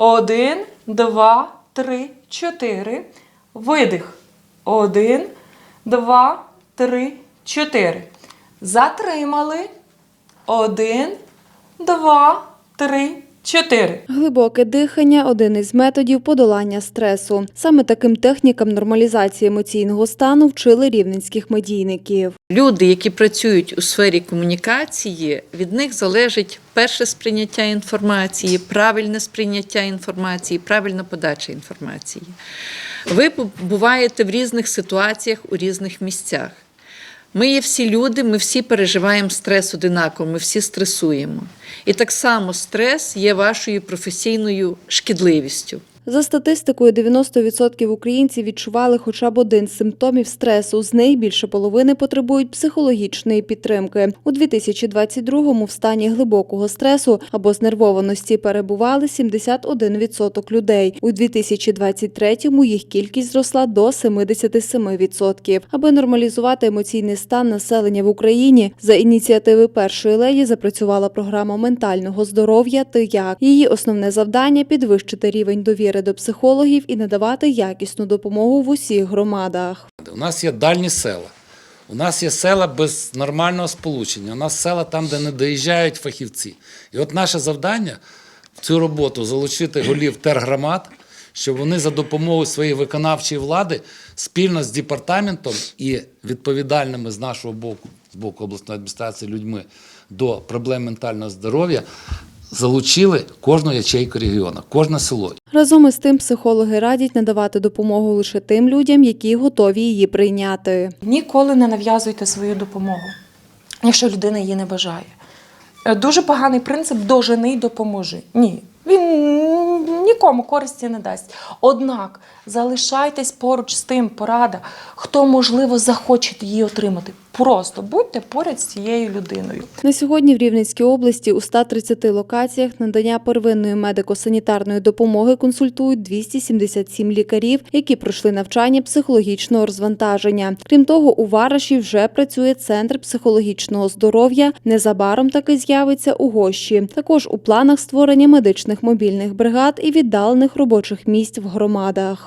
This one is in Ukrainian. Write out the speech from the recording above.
Один, два, три, чотири. Видих. Один, два, три, чотири. Затримали. Один, два, три, чотири. Глибоке дихання один із методів подолання стресу. Саме таким технікам нормалізації емоційного стану вчили рівненських медійників. Люди, які працюють у сфері комунікації, від них залежить перше сприйняття інформації, правильне сприйняття інформації, правильна подача інформації. Ви буваєте в різних ситуаціях у різних місцях. Ми є всі люди, ми всі переживаємо стрес одинаково, ми всі стресуємо. І так само стрес є вашою професійною шкідливістю. За статистикою, 90% українців відчували хоча б один з симптомів стресу. З них більше половини потребують психологічної підтримки. У 2022-му в стані глибокого стресу або знервованості перебували 71% людей. У 2023-му їх кількість зросла до 77%. Аби нормалізувати емоційний стан населення в Україні, за ініціативи першої леді запрацювала програма ментального здоров'я «Ти як». Її основне завдання підвищити рівень довіри до психологів і надавати якісну допомогу в усіх громадах. У нас є дальні села. У нас є села без нормального сполучення. У нас села там, де не доїжджають фахівці. І от наше завдання в цю роботу залучити голів тергромад, щоб вони за допомогою своєї виконавчої влади спільно з департаментом і відповідальними з нашого боку, з боку обласної адміністрації людьми до проблем ментального здоров'я залучили кожну ячейку регіону, кожне село. Разом із тим психологи радять надавати допомогу лише тим людям, які готові її прийняти. Ніколи не нав'язуйте свою допомогу, якщо людина її не бажає. Е, Дуже поганий принцип дожени й допоможи. Ні. Він нікому користі не дасть. Однак залишайтесь поруч з тим, порада, хто, можливо, захоче її отримати. Просто будьте поряд з цією людиною. На сьогодні в Рівненській області у 130 локаціях надання первинної медико-санітарної допомоги консультують 277 лікарів, які пройшли навчання психологічного розвантаження. Крім того, у Вараші вже працює центр психологічного здоров'я. Незабаром таки з'явиться у Гощі. Також у планах створення медичних мобільних бригад і віддалених робочих місць в громадах.